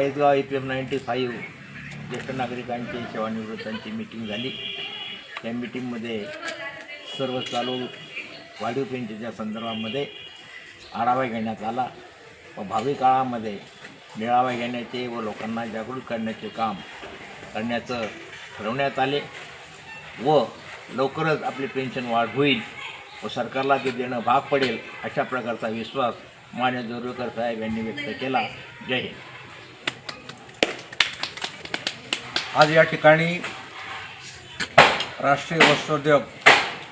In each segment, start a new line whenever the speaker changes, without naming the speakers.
E P M ninety five ज्येष्ठ नागरिकांची सेवानिवृत्तांची meeting झाली. त्या मीटिंगमध्ये सर्व चालू वाढीव पेन्शनच्या संदर्भामध्ये आढावा घेण्यात आला. व भावी काळामध्ये मेळावा घेण्याचे व लोकांना जागृत करण्याचे काम करण्याचं ठरवण्यात आले. व लवकरच आपली पेन्शन वाढ होईल व सरकारला ते देणं भाग पडेल अशा प्रकारचा विश्वास मान्य जोरवेकर साहेब यांनी व्यक्त केला. जय हिंद.
आज या ठिकाणी राष्ट्रीय वस्त्रोद्योग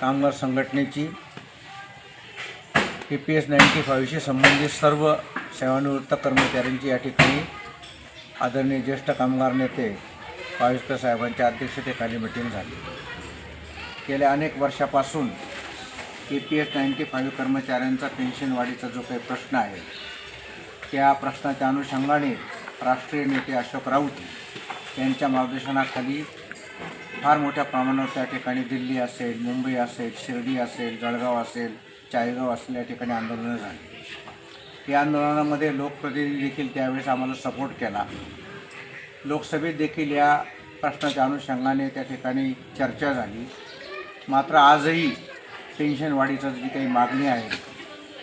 कामगार संघटनेची पी पी एस नाईन्टी फाईव्हशी संबंधित सर्व सेवानिवृत्त कर्मचाऱ्यांची या ठिकाणी आदरणीय ज्येष्ठ कामगार नेते पाविस्कर साहेबांच्या अध्यक्षतेखाली मिटिंग झाली. गेल्या अनेक वर्षापासून P P S ninety five कर्मचाऱ्यांचा पेन्शन वाढीचा जो काही प्रश्न आहे त्या प्रश्नाच्या अनुषंगाने राष्ट्रीय नेते अशोक राऊत यांच्या मार्गदर्शनाखाली फार मोठ्या प्रमाणावर त्या ठिकाणी दिल्ली असेल मुंबई असेल शिर्डी असेल जळगाव असेल चाळीगाव असेल या ठिकाणी आंदोलनं झाली. या आंदोलनामध्ये लोकप्रतिनिधी देखील त्यावेळेस आम्हाला सपोर्ट केला. लोकसभेत देखील या प्रश्नाच्या अनुषंगाने त्या ठिकाणी चर्चा झाली. मात्र आजही पेन्शन वाढीचं जी काही मागणी आहे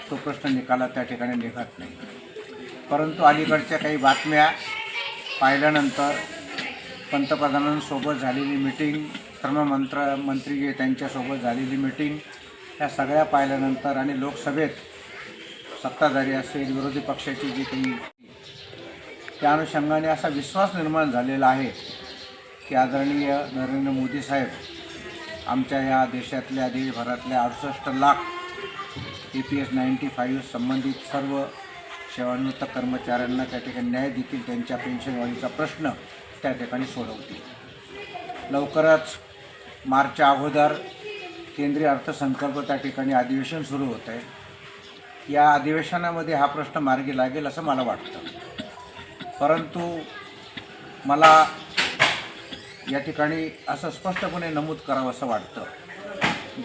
तो प्रश्न निकालात त्या ठिकाणी निघत नाही. परंतु अलीकडच्या काही बातम्या पाहिल्यानंतर पंतप्रधानांसोबत झालेली मिटिंग श्रममंत्र मंत्री जे त्यांच्यासोबत झालेली मिटिंग ह्या सगळ्या पाहिल्यानंतर आणि लोकसभेत सत्ताधारी असेल विरोधी पक्षाची जी काही त्या अनुषंगाने असा विश्वास निर्माण झालेला आहे की आदरणीय नरेंद्र मोदी साहेब आमच्या या देशातल्या देशभरातल्या अडुसष्ट lakh A P S ninety five संबंधित सर्व सेवानिवृत्त कर्मचाऱ्यांना त्या ठिकाणी न्याय देतील त्यांच्या पेन्शनवाढीचा प्रश्न त्या ठिकाणी सोडवतील. लवकरच मार्चच्या अगोदर केंद्रीय अर्थसंकल्प त्या ठिकाणी अधिवेशन सुरू होतं आहे. या अधिवेशनामध्ये हा प्रश्न मार्गी लागेल असं मला वाटतं. परंतु मला या ठिकाणी असं स्पष्टपणे नमूद करावं असं वाटतं.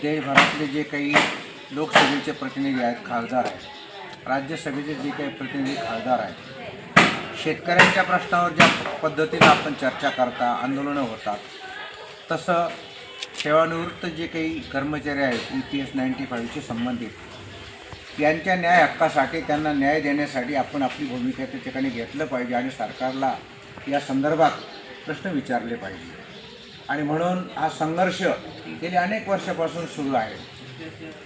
देशभरातले जे काही लोकसभेचे प्रतिनिधी आहेत खासदार आहेत राज्यसभेचे जे काही प्रतिनिधी खासदार आहेत शेतकऱ्यांच्या प्रश्नावर ज्या पद्धतीनं आपण चर्चा करता आंदोलनं होतात तसं सेवानिवृत्त जे काही कर्मचारी आहेत ई पी एस नाईन्टी फाईव्हशी संबंधित यांच्या न्याय हक्कासाठी त्यांना न्याय देण्यासाठी आपण आपली भूमिका त्या ठिकाणी घेतलं पाहिजे आणि सरकारला या संदर्भात प्रश्न विचारले पाहिजे. आणि म्हणून हा संघर्ष गेली अनेक वर्षापासून सुरू आहे.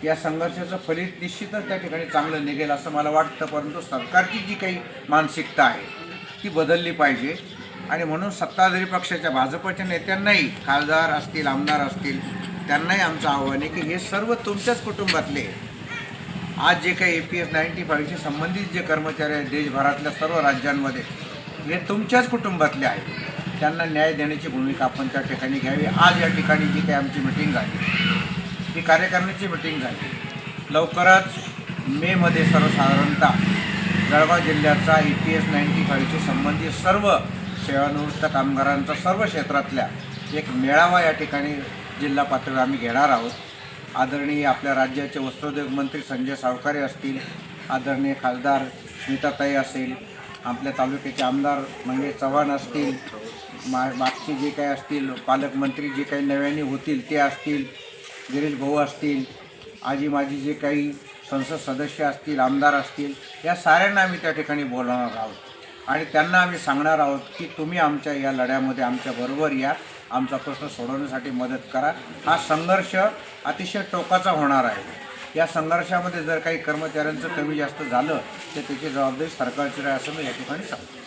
या संघर्षाचं फलित निश्चितच त्या ठिकाणी चांगलं निघेल असं मला वाटतं परंतु सरकारची जी काही मानसिकता आहे ती बदलली पाहिजे. आणि म्हणून सत्ताधारी पक्षाच्या भाजपच्या नेत्यांनाही खासदार असतील आमदार असतील त्यांनाही आमचं आव्हान आहे की हे सर्व तुमच्याच कुटुंबातले आज जे काही ए पी एस नाईन्टी फाईव्हशी संबंधित जे कर्मचारी आहेत देशभरातल्या सर्व राज्यांमध्ये हे तुमच्याच कुटुंबातले आहेत. त्यांना न्याय देण्याची भूमिका आपण त्या ठिकाणी घ्यावी. आज या ठिकाणी जी काही आमची मिटिंग झाली ही कार्यकारिणीची मिटिंग झाली. लवकरच मेमध्ये सर्वसाधारणतः जळगाव जिल्ह्याचा ई पी एस नाईन्टी फाईव्हशी संबंधित सर्व सेवानिवृत्त कामगारांचा सर्व क्षेत्रातल्या एक मेळावा या ठिकाणी जिल्हा पातळीवर आम्ही घेणार आहोत. आदरणीय आपल्या राज्याचे वस्त्रोद्योग मंत्री संजय सावकारे असतील आदरणीय खासदार स्मिताताई असेल आपल्या तालुक्याचे आमदार मंगेश चव्हाण असतील मा मागचे जे काही असतील पालकमंत्री जे काही नव्याने होतील ते असतील गिरीश भाऊ असतील आजी माझी जे काही संसद सदस्य असतील आमदार असतील या साऱ्यांना आम्ही त्या ठिकाणी बोलवणार आहोत. आणि त्यांना आम्ही सांगणार आहोत की तुम्ही आमच्या या लढ्यामध्ये आमच्याबरोबर या. आमचा प्रश्न सोडवण्यासाठी मदत करा. हा संघर्ष अतिशय टोकाचा होणार आहे. या संघर्षामध्ये जर काही कर्मचाऱ्यांचं कमी जास्त झालं तर त्याची जबाबदारी सरकारची राही असं मी या ठिकाणी सांगतो.